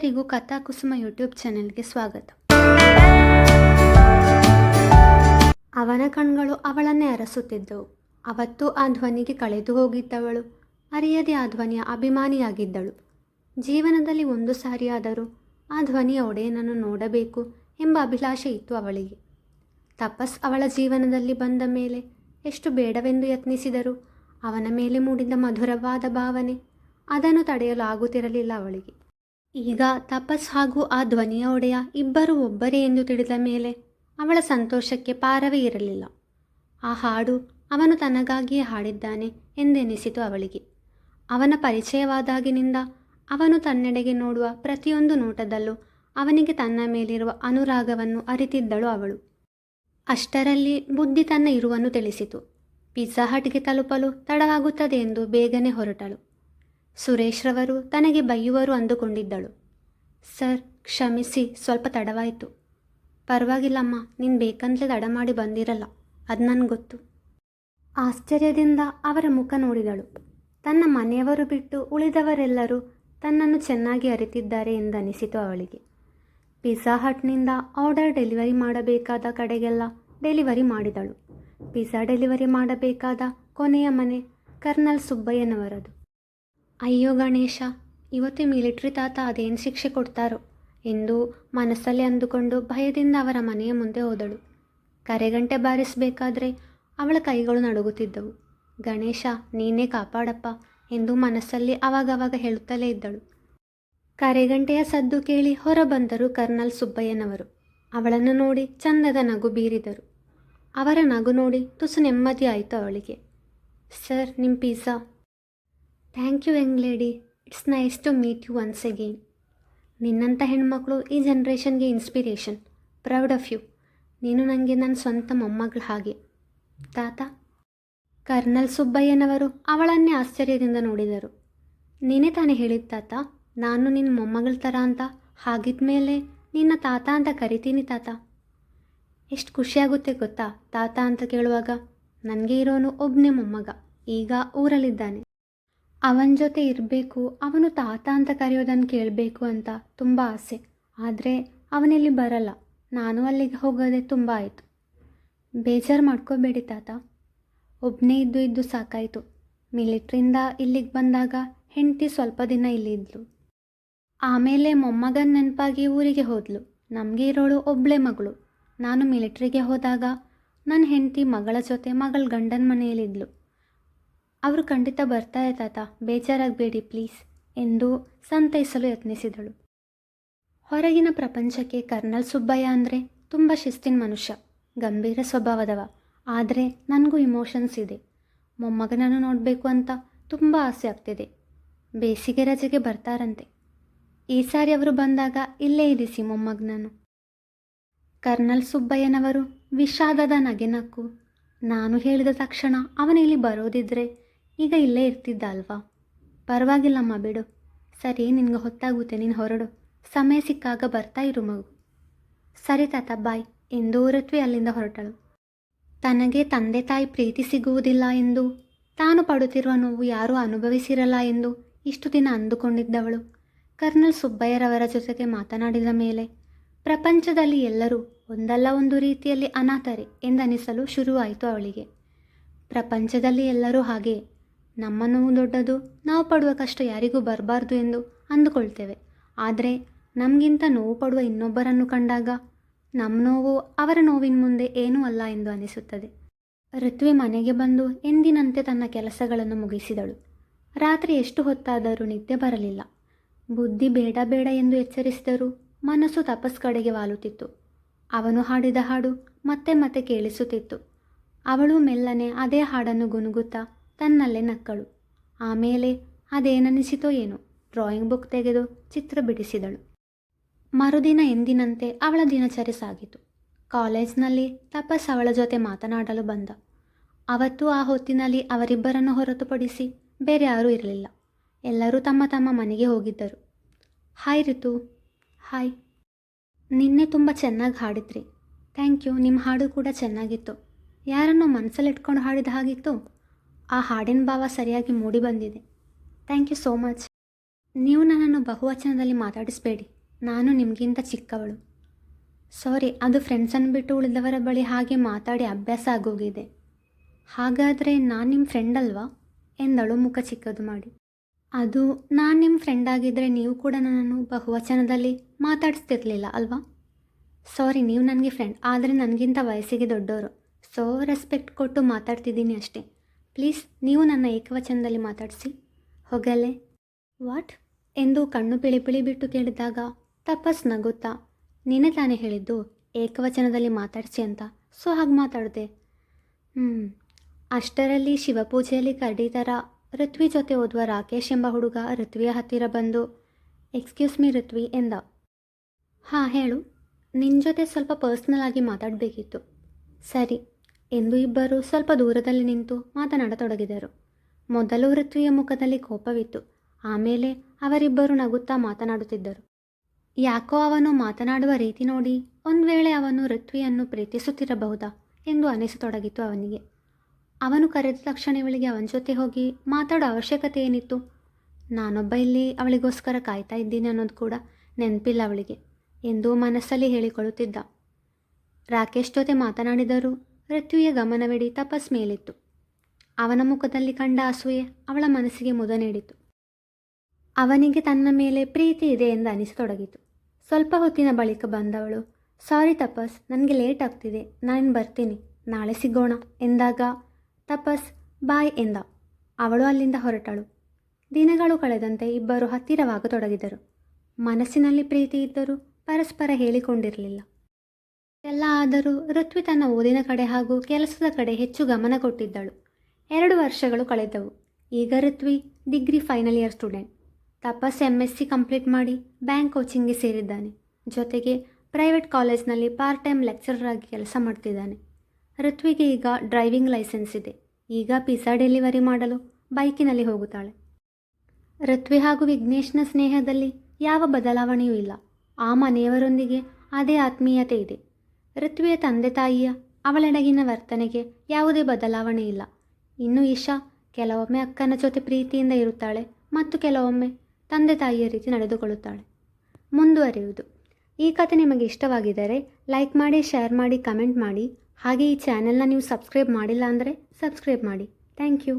ಎಲ್ಲರಿಗೂ ಕಥಾ ಕುಸುಮ ಯೂಟ್ಯೂಬ್ ಚಾನೆಲ್ಗೆ ಸ್ವಾಗತ. ಅವನ ಕಣ್ಗಳು ಅವಳನ್ನೇ ಅರಸುತ್ತಿದ್ದವು. ಅವತ್ತು ಆ ಧ್ವನಿಗೆ ಕಳೆದು ಹೋಗಿದ್ದವಳು. ಅರಿಯದೆ ಆ ಧ್ವನಿಯ ಅಭಿಮಾನಿಯಾಗಿದ್ದಳು. ಜೀವನದಲ್ಲಿ ಒಂದು ಸಾರಿಯಾದರೂ ಆ ಧ್ವನಿಯ ಒಡೆಯನನ್ನು ನೋಡಬೇಕು ಎಂಬ ಅಭಿಲಾಷೆ ಇತ್ತು ಅವಳಿಗೆ. ತಪಸ್ ಅವಳ ಜೀವನದಲ್ಲಿ ಬಂದ ಮೇಲೆ ಎಷ್ಟು ಬೇಡವೆಂದು ಯತ್ನಿಸಿದರು ಅವನ ಮೇಲೆ ಮೂಡಿದ ಮಧುರವಾದ ಭಾವನೆ ಅದನ್ನು ತಡೆಯಲು ಆಗುತ್ತಿರಲಿಲ್ಲ ಅವಳಿಗೆ. ಈಗ ತಪಸ್ ಹಾಗೂ ಆ ಧ್ವನಿಯ ಒಡೆಯ ಇಬ್ಬರು ಒಬ್ಬರೇ ಎಂದು ತಿಳಿದ ಮೇಲೆ ಅವಳ ಸಂತೋಷಕ್ಕೆ ಪಾರವೇ ಇರಲಿಲ್ಲ. ಆ ಹಾಡು ಅವನು ತನಗಾಗಿಯೇ ಹಾಡಿದ್ದಾನೆ ಎಂದೆನಿಸಿತು ಅವಳಿಗೆ. ಅವನ ಪರಿಚಯವಾದಾಗಿನಿಂದ ಅವನು ತನ್ನೆಡೆಗೆ ನೋಡುವ ಪ್ರತಿಯೊಂದು ನೋಟದಲ್ಲೂ ಅವನಿಗೆ ತನ್ನ ಮೇಲಿರುವ ಅನುರಾಗವನ್ನು ಅರಿತಿದ್ದಳು ಅವಳು. ಅಷ್ಟರಲ್ಲಿ ಬುದ್ಧಿ ತನ್ನ ಇರುವನ್ನು ತಿಳಿಸಿತು. ಪಿಜ್ಜಾ ಹಟ್ಗೆ ತಲುಪಲು ತಡವಾಗುತ್ತದೆ ಎಂದು ಬೇಗನೆ ಹೊರಟಳು. ಸುರೇಶ್ರವರು ತನಗೆ ಬೈಯುವರು ಅಂದುಕೊಂಡಿದ್ದಳು. ಸರ್, ಕ್ಷಮಿಸಿ, ಸ್ವಲ್ಪ ತಡವಾಯಿತು. ಪರವಾಗಿಲ್ಲಮ್ಮ, ನೀನು ಬೇಕಂತಲೇ ತಡ ಮಾಡಿ ಬಂದಿರಲ್ಲ, ಅದು ನನಗೆ ಗೊತ್ತು. ಆಶ್ಚರ್ಯದಿಂದ ಅವರ ಮುಖ ನೋಡಿದಳು. ತನ್ನ ಮನೆಯವರು ಬಿಟ್ಟು ಉಳಿದವರೆಲ್ಲರೂ ತನ್ನನ್ನು ಚೆನ್ನಾಗಿ ಅರಿತಿದ್ದಾರೆ ಎಂದನಿಸಿತು ಅವಳಿಗೆ. ಪಿಜ್ಜಾ ಹಟ್ನಿಂದ ಆರ್ಡರ್ ಡೆಲಿವರಿ ಮಾಡಬೇಕಾದ ಕಡೆಗೆಲ್ಲ ಡೆಲಿವರಿ ಮಾಡಿದಳು. ಪಿಜ್ಜಾ ಡೆಲಿವರಿ ಮಾಡಬೇಕಾದ ಕೊನೆಯ ಮನೆ ಕರ್ನಲ್ ಸುಬ್ಬಯ್ಯನವರದು ಅಯ್ಯೋ ಗಣೇಶ, ಇವತ್ತು ಮಿಲಿಟ್ರಿ ತಾತ ಅದೇನು ಶಿಕ್ಷೆ ಕೊಡ್ತಾರೋ? ಎಂದು ಮನಸ್ಸಲ್ಲಿ ಅಂದುಕೊಂಡು ಭಯದಿಂದ ಅವರ ಮನೆಯ ಮುಂದೆ ಹೋದಳು. ಕರೆಗಂಟೆ ಬಾರಿಸಬೇಕಾದ್ರೆ ಅವಳ ಕೈಗಳು ನಡುಗುತ್ತಿದ್ದವು. ಗಣೇಶ, ನೀನೇ ಕಾಪಾಡಪ್ಪ ಎಂದು ಮನಸ್ಸಲ್ಲಿ ಅವಾಗವಾಗ ಹೇಳುತ್ತಲೇ ಇದ್ದಳು. ಕರೆಗಂಟೆಯ ಸದ್ದು ಕೇಳಿ ಹೊರಬಂದರು ಕರ್ನಲ್ ಸುಬ್ಬಯ್ಯನವರು. ಅವಳನ್ನು ನೋಡಿ ಚಂದದ ನಗು ಬೀರಿದರು. ಅವರ ನಗು ನೋಡಿ ತುಸು ನೆಮ್ಮದಿ ಆಯಿತು ಅವಳಿಗೆ. ಸರ್ ನಿಮ್ಮ pizza? Thank you young lady. It's nice to meet you once again. ನಿನ್ನಂಥ ಹೆಣ್ಮಕ್ಳು ಈ ಜನ್ರೇಷನ್ಗೆ ಇನ್ಸ್ಪಿರೇಷನ್. Proud of you. ನೀನು ನನಗೆ ನನ್ನ ಸ್ವಂತ ಮೊಮ್ಮಗಳ ಹಾಗೆ. ತಾತ, ಕರ್ನಲ್ ಸುಬ್ಬಯ್ಯನವರು ಅವಳನ್ನೇ ಆಶ್ಚರ್ಯದಿಂದ ನೋಡಿದರು. ನೀನೇ ತಾನೇ ಹೇಳಿದ ತಾತ, ನಾನು ನಿನ್ನ ಮೊಮ್ಮಗಳ ಥರ ಅಂತ. ಹಾಗಿದ್ಮೇಲೆ ನಿನ್ನ ತಾತ ಅಂತ ಕರಿತೀನಿ ತಾತ. ಎಷ್ಟು ಖುಷಿಯಾಗುತ್ತೆ ಗೊತ್ತಾ ತಾತ ಅಂತ ಕೇಳುವಾಗ. ನನಗೆ ಇರೋನು ಒಬ್ಬನೇ ಮೊಮ್ಮಗ. ಈಗ ಊರಲ್ಲಿದ್ದಾನೆ. ಅವನ ಜೊತೆ ಇರಬೇಕು, ಅವನು ತಾತ ಅಂತ ಕರೆಯೋದನ್ನು ಕೇಳಬೇಕು ಅಂತ ತುಂಬ ಆಸೆ. ಆದರೆ ಅವನಿಲ್ಲಿ ಬರಲ್ಲ. ನಾನು ಅಲ್ಲಿಗೆ ಹೋಗೋದೇ ತುಂಬ ಆಯಿತು. ಬೇಜಾರು ಮಾಡ್ಕೋಬೇಡಿ ತಾತ. ಒಬ್ಬನೇ ಇದ್ದು ಇದ್ದು ಸಾಕಾಯಿತು. ಮಿಲಿಟ್ರಿಯಿಂದ ಇಲ್ಲಿಗೆ ಬಂದಾಗ ಹೆಂಡತಿ ಸ್ವಲ್ಪ ದಿನ ಇಲ್ಲಿದ್ಲು. ಆಮೇಲೆ ಮೊಮ್ಮಗನ ನೆನಪಾಗಿ ಊರಿಗೆ ಹೋದ್ಲು. ನಮಗೆ ಇರೋಳು ಒಬ್ಬಳೇ ಮಗಳು. ನಾನು ಮಿಲಿಟ್ರಿಗೆ ಹೋದಾಗ ನನ್ನ ಹೆಂಡತಿ ಮಗಳ ಜೊತೆ ಮಗಳ ಗಂಡನ ಮನೆಯಲ್ಲಿದ್ಲು. ಅವರು ಖಂಡಿತ ಬರ್ತಾರೆ ತಾತ, ಬೇಜಾರಾಗಬೇಡಿ ಪ್ಲೀಸ್ ಎಂದು ಸಂತೈಸಲು ಯತ್ನಿಸಿದಳು. ಹೊರಗಿನ ಪ್ರಪಂಚಕ್ಕೆ ಕರ್ನಲ್ ಸುಬ್ಬಯ್ಯ ಅಂದರೆ ತುಂಬ ಶಿಸ್ತಿನ ಮನುಷ್ಯ, ಗಂಭೀರ ಸ್ವಭಾವದವ. ಆದರೆ ನನಗೂ ಇಮೋಷನ್ಸ್ ಇದೆ. ಮೊಮ್ಮಗನನ್ನು ನೋಡಬೇಕು ಅಂತ ತುಂಬ ಆಸೆ ಆಗ್ತಿದೆ. ಬೇಸಿಗೆ ರಜೆಗೆ ಬರ್ತಾರಂತೆ. ಈ ಸಾರಿ ಅವರು ಬಂದಾಗ ಇಲ್ಲೇ ಇರಿಸಿ ಮೊಮ್ಮಗನನ್ನು. ಕರ್ನಲ್ ಸುಬ್ಬಯ್ಯನವರು ವಿಷಾದದ ನಗೆನಕ್ಕು ನಾನು ಹೇಳಿದ ತಕ್ಷಣ ಅವನಿಲ್ಲಿ ಬರೋದಿದ್ರೆ ಈಗ ಇಲ್ಲೇ ಇರ್ತಿದ್ದ ಅಲ್ವಾ? ಪರವಾಗಿಲ್ಲಮ್ಮ ಬಿಡು. ಸರಿ, ನಿನಗೆ ಹೊತ್ತಾಗುತ್ತೆ, ನೀನು ಹೊರಡು. ಸಮಯ ಸಿಕ್ಕಾಗ ಬರ್ತಾ ಇರು ಮಗು. ಸರಿ ತಾತ, ಬಾಯ್. ಎಂದು ಋತ್ವಿ ಅಲ್ಲಿಂದ ಹೊರಟಳು. ತನಗೆ ತಂದೆ ತಾಯಿ ಪ್ರೀತಿ ಸಿಗುವುದಿಲ್ಲ ಎಂದು, ತಾನು ಪಡುತ್ತಿರುವ ನೋವು ಯಾರೂ ಅನುಭವಿಸಿರಲ್ಲ ಎಂದು ಇಷ್ಟು ದಿನ ಅಂದುಕೊಂಡಿದ್ದವಳು. ಕರ್ನಲ್ ಸುಬ್ಬಯ್ಯರವರ ಜೊತೆಗೆ ಮಾತನಾಡಿದ ಮೇಲೆ, ಪ್ರಪಂಚದಲ್ಲಿ ಎಲ್ಲರೂ ಒಂದಲ್ಲ ಒಂದು ರೀತಿಯಲ್ಲಿ ಅನಾಥರೆ ಎಂದನಿಸಲು ಶುರುವಾಯಿತು ಅವಳಿಗೆ. ಪ್ರಪಂಚದಲ್ಲಿ ಎಲ್ಲರೂ ಹಾಗೆಯೇ ನಮ್ಮ ನೋವು ದೊಡ್ಡದು, ನಾವು ಪಡುವ ಕಷ್ಟ ಯಾರಿಗೂ ಬರಬಾರ್ದು ಎಂದು ಅಂದುಕೊಳ್ತೇವೆ. ಆದರೆ, ನಮಗಿಂತ ನೋವು ಪಡುವ ಇನ್ನೊಬ್ಬರನ್ನು ಕಂಡಾಗ ನಮ್ಮ ನೋವು ಅವರ ನೋವಿನ ಮುಂದೆ ಏನೂ ಅಲ್ಲ ಎಂದು ಅನಿಸುತ್ತದೆ. ಋತ್ವಿ ಮನೆಗೆ ಬಂದು ಎಂದಿನಂತೆ ತನ್ನ ಕೆಲಸಗಳನ್ನು ಮುಗಿಸಿದಳು. ರಾತ್ರಿ ಎಷ್ಟು ಹೊತ್ತಾದರೂ ನಿದ್ದೆ ಬರಲಿಲ್ಲ. ಬುದ್ಧಿ ಬೇಡ ಬೇಡ ಎಂದು ಎಚ್ಚರಿಸಿದರೂ ಮನಸ್ಸು ತಪಸ್ ಕಡೆಗೆ ವಾಲುತ್ತಿತ್ತು. ಅವನು ಹಾಡಿದ ಹಾಡು ಮತ್ತೆ ಮತ್ತೆ ಕೇಳಿಸುತ್ತಿತ್ತು. ಅವಳು ಮೆಲ್ಲನೆ ಅದೇ ಹಾಡನ್ನು ಗುನುಗುತ್ತಾ ತನ್ನಲ್ಲೇ ನಕ್ಕಳು. ಆಮೇಲೆ ಅದೇನನಿಸಿತೋ ಏನೋ. ಡ್ರಾಯಿಂಗ್ ಬುಕ್ ತೆಗೆದು ಚಿತ್ರ ಬಿಡಿಸಿದಳು. ಮರುದಿನ ಎಂದಿನಂತೆ ಅವಳ ದಿನಚರಿ ಸಾಗಿತು. ಕಾಲೇಜ್ನಲ್ಲಿ ತಪಸ್ ಅವಳ ಜೊತೆ ಮಾತನಾಡಲು ಬಂದ. ಅವತ್ತು ಆ ಹೊತ್ತಿನಲ್ಲಿ ಅವರಿಬ್ಬರನ್ನು ಹೊರತುಪಡಿಸಿ ಬೇರೆ ಯಾರೂ ಇರಲಿಲ್ಲ. ಎಲ್ಲರೂ ತಮ್ಮ ತಮ್ಮ ಮನೆಗೆ ಹೋಗಿದ್ದರು. ಹಾಯ್ ರಿತು. ಹಾಯ್ ನಿನ್ನೆ ತುಂಬ ಚೆನ್ನಾಗಿ ಹಾಡಿದ್ರಿ. ಥ್ಯಾಂಕ್ ಯು ನಿಮ್ಮ ಹಾಡು ಕೂಡ ಚೆನ್ನಾಗಿತ್ತು. ಯಾರನ್ನು ಮನಸ್ಸಲ್ಲಿಟ್ಕೊಂಡು ಹಾಡಿದ ಹಾಗಿತ್ತು? ಆ ಹಾಡಿನ ಭಾವ ಸರಿಯಾಗಿ ಮೂಡಿ ಬಂದಿದೆ. Thank you so much. ನೀವು ನನ್ನನ್ನು ಬಹುವಚನದಲ್ಲಿ ಮಾತಾಡಿಸಬೇಡಿ. ನಾನು ನಿಮಗಿಂತ ಚಿಕ್ಕವಳು. ಸಾರಿ, ಅದು ಫ್ರೆಂಡ್ಸನ್ನು ಬಿಟ್ಟು ಉಳಿದವರ ಬಳಿ ಹಾಗೆ ಮಾತಾಡಿ ಅಭ್ಯಾಸ ಆಗೋಗಿದೆ. ಹಾಗಾದರೆ ನಾನು ನಿಮ್ಮ ಫ್ರೆಂಡ್ ಅಲ್ವಾ? ಎಂದಳು ಮುಖ ಚಿಕ್ಕದು ಮಾಡಿ. ಅದು ನಾನು ನಿಮ್ಮ ಫ್ರೆಂಡ್ ಆಗಿದ್ದರೆ ನೀವು ಕೂಡ ನನ್ನನ್ನು ಬಹುವಚನದಲ್ಲಿ ಮಾತಾಡಿಸ್ತಿರ್ಲಿಲ್ಲ ಅಲ್ವಾ? ಸಾರಿ, ನೀವು ನನಗೆ ಫ್ರೆಂಡ್ ಆದರೆ ನನಗಿಂತ ವಯಸ್ಸಿಗೆ ದೊಡ್ಡವರು ಸೊ ರೆಸ್ಪೆಕ್ಟ್ ಕೊಟ್ಟು ಮಾತಾಡ್ತಿದ್ದೀನಿ ಅಷ್ಟೇ. ಪ್ಲೀಸ್ ನೀವು ನನ್ನ ಏಕವಚನದಲ್ಲಿ ಮಾತಾಡಿಸಿ. ಹೊಗಲೆ. ವಾಟ್? ಎಂದು ಕಣ್ಣು ಪಿಳಿ ಪಿಳಿ ಬಿಟ್ಟು ಕೇಳಿದಾಗ ತಪಸ್ ನಗುತ್ತಾ, ನೀನೇ ತಾನೇ ಹೇಳಿದ್ದು ಏಕವಚನದಲ್ಲಿ ಮಾತಾಡಿಸಿ ಅಂತ. ಸೊ ಹಾಗೆ ಮಾತಾಡಿದೆ. ಹ್ಞೂ ಅಷ್ಟರಲ್ಲಿ ಶಿವಪೂಜೆಯಲ್ಲಿ ಕಡೀತರ ಋತ್ವಿ ಜೊತೆ ಓದುವ ರಾಕೇಶ್ ಎಂಬ ಹುಡುಗ ಋತ್ವಿಯ ಹತ್ತಿರ ಬಂದು ಎಕ್ಸ್ಕ್ಯೂಸ್ ಮೀ ಋತ್ವಿ ಎಂದ. ಹಾಂ, ಹೇಳು. ನಿನ್ನ ಜೊತೆ ಸ್ವಲ್ಪ ಪರ್ಸ್ನಲ್ ಆಗಿ ಮಾತಾಡಬೇಕಿತ್ತು. ಸರಿ. ಎಂದು ಇಬ್ಬರು ಸ್ವಲ್ಪ ದೂರದಲ್ಲಿ ನಿಂತು ಮಾತನಾಡತೊಡಗಿದರು. ಮೊದಲು ಋತ್ವಿಯ ಮುಖದಲ್ಲಿ ಕೋಪವಿತ್ತು. ಆಮೇಲೆ ಅವರಿಬ್ಬರು ನಗುತ್ತಾ ಮಾತನಾಡುತ್ತಿದ್ದರು. ಯಾಕೋ ಅವನು ಮಾತನಾಡುವ ರೀತಿ ನೋಡಿ ಒಂದು ವೇಳೆ ಅವನು ಋತ್ವಿಯನ್ನು ಪ್ರೀತಿಸುತ್ತಿರಬಹುದಾ ಎಂದು ಅನಿಸತೊಡಗಿತು ಅವನಿಗೆ. ಅವನು ಕರೆದ ತಕ್ಷಣ ಇವಳಿಗೆ ಅವನ ಜೊತೆ ಹೋಗಿ ಮಾತಾಡೋ ಅವಶ್ಯಕತೆ ಏನಿತ್ತು? ನಾನೊಬ್ಬ ಇಲ್ಲಿ ಅವಳಿಗೋಸ್ಕರ ಕಾಯ್ತಾ ಇದ್ದೀನಿ ಅನ್ನೋದು ಕೂಡ ನೆನಪಿಲ್ಲ ಅವಳಿಗೆ ಎಂದು ಮನಸ್ಸಲ್ಲಿ ಹೇಳಿಕೊಳ್ಳುತ್ತಿದ್ದ. ರಾಕೇಶ್ ಜೊತೆ ಮಾತನಾಡಿದರೂ ಋತ್ವಿಯ ಗಮನವಿಡಿ ತಪಸ್ ಮೇಲಿತ್ತು. ಅವನ ಮುಖದಲ್ಲಿ ಕಂಡ ಅಸೂಯೆ ಅವಳ ಮನಸ್ಸಿಗೆ ಮುದ ನೀಡಿತು. ಅವನಿಗೆ ತನ್ನ ಮೇಲೆ ಪ್ರೀತಿ ಇದೆ ಎಂದು ಅನಿಸತೊಡಗಿತು. ಸ್ವಲ್ಪ ಹೊತ್ತಿನ ಬಳಿಕ ಬಂದವಳು, ಸಾರಿ ತಪಸ್, ನನಗೆ ಲೇಟ್ ಆಗ್ತಿದೆ. ನಾನು ಬರ್ತೀನಿ. ನಾಳೆ ಸಿಗೋಣ ಎಂದಾಗ, ತಪಸ್, ಬಾಯ್ ಎಂದ. ಅವಳು ಅಲ್ಲಿಂದ ಹೊರಟಳು. ದಿನಗಳು ಕಳೆದಂತೆ ಇಬ್ಬರು ಹತ್ತಿರವಾಗತೊಡಗಿದರು. ಮನಸ್ಸಿನಲ್ಲಿ ಪ್ರೀತಿ ಇದ್ದರೂ ಪರಸ್ಪರ ಹೇಳಿಕೊಂಡಿರಲಿಲ್ಲ. ಎಲ್ಲ ಆದರೂ ಋತ್ವಿ ತನ್ನ ಓದಿನ ಕಡೆ ಹಾಗೂ ಕೆಲಸದ ಕಡೆ ಹೆಚ್ಚು ಗಮನ ಕೊಟ್ಟಿದ್ದಳು. ಎರಡು ವರ್ಷಗಳು ಕಳೆದವು. ಈಗ Ruthvi degree final year student. Tapas M S C complete ಮಾಡಿ ಬ್ಯಾಂಕ್ ಕೋಚಿಂಗ್ಗೆ ಸೇರಿದ್ದಾನೆ. ಜೊತೆಗೆ ಪ್ರೈವೇಟ್ ಕಾಲೇಜ್ನಲ್ಲಿ ಪಾರ್ಟ್ ಟೈಮ್ ಲೆಕ್ಚರರ್ ಆಗಿ ಕೆಲಸ ಮಾಡ್ತಿದ್ದಾನೆ. ಋತ್ವಿಗೆ ಈಗ ಡ್ರೈವಿಂಗ್ ಲೈಸೆನ್ಸ್ ಇದೆ. ಈಗ ಪಿಜ್ಜಾ ಡೆಲಿವರಿ ಮಾಡಲು ಬೈಕಿನಲ್ಲಿ ಹೋಗುತ್ತಾಳೆ. ಋತ್ವಿ ಹಾಗೂ ವಿಘ್ನೇಶ್ನ ಸ್ನೇಹದಲ್ಲಿ ಯಾವ ಬದಲಾವಣೆಯೂ ಇಲ್ಲ. ಆ ಮನೆಯವರೊಂದಿಗೆ ಅದೇ ಆತ್ಮೀಯತೆ ಇದೆ. ಋತ್ವಿಯ ತಂದೆ ತಾಯಿಯ ಅವಳೆಡಗಿನ ವರ್ತನೆಗೆ ಯಾವುದೇ ಬದಲಾವಣೆ ಇಲ್ಲ. ಇನ್ನು ಇಶಾ ಕೆಲವೊಮ್ಮೆ ಅಕ್ಕನ ಜೊತೆ ಪ್ರೀತಿಯಿಂದ ಇರುತ್ತಾಳೆ ಮತ್ತು ಕೆಲವೊಮ್ಮೆ ತಂದೆ ತಾಯಿಯ ರೀತಿ ನಡೆದುಕೊಳ್ಳುತ್ತಾಳೆ. ಮುಂದುವರಿಯುವುದು. ಈ ಕಥೆ ನಿಮಗೆ ಇಷ್ಟವಾಗಿದ್ದರೆ ಲೈಕ್ ಮಾಡಿ, ಶೇರ್ ಮಾಡಿ, ಕಮೆಂಟ್ ಮಾಡಿ. ಹಾಗೆ ಈ ಚಾನೆಲ್ನ ನೀವು ಸಬ್ಸ್ಕ್ರೈಬ್ ಮಾಡಿಲ್ಲ ಅಂದರೆ ಸಬ್ಸ್ಕ್ರೈಬ್ ಮಾಡಿ. Thank you.